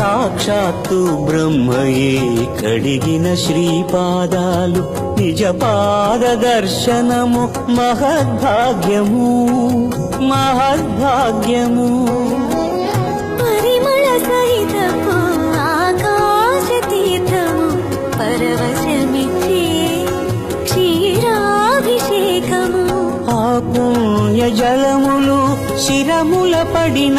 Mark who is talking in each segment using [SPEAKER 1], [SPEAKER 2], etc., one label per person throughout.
[SPEAKER 1] సాక్షాత్తు బ్రహ్మయే. కడిగిన శ్రీపాదాలు నిజ పాద దర్శనము మహద్భాగ్యము మహద్భాగ్యము.
[SPEAKER 2] పరిమళ సహితము ఆకాశ తీర్థము పరవశమిచ్చే క్షీరాభిషేకము.
[SPEAKER 1] ఆ పుణ్య జలములు శిరముల పడిన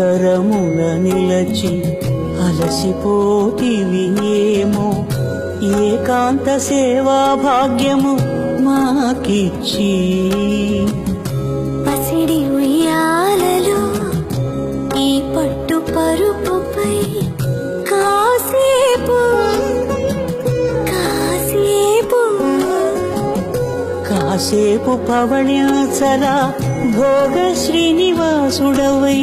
[SPEAKER 1] కనికరముల నిలచి అలసిపోతివి ఏమో. ఏకాంత సేవా భాగ్యము మాకిచ్చి.
[SPEAKER 2] పసిడి ఉయ్యాలలో ఈ పట్టు పరుపుపై కాసేపు కాసేపు.
[SPEAKER 1] కాసేపు పవణ్యాచల భోగ శ్రీనివాసుడవై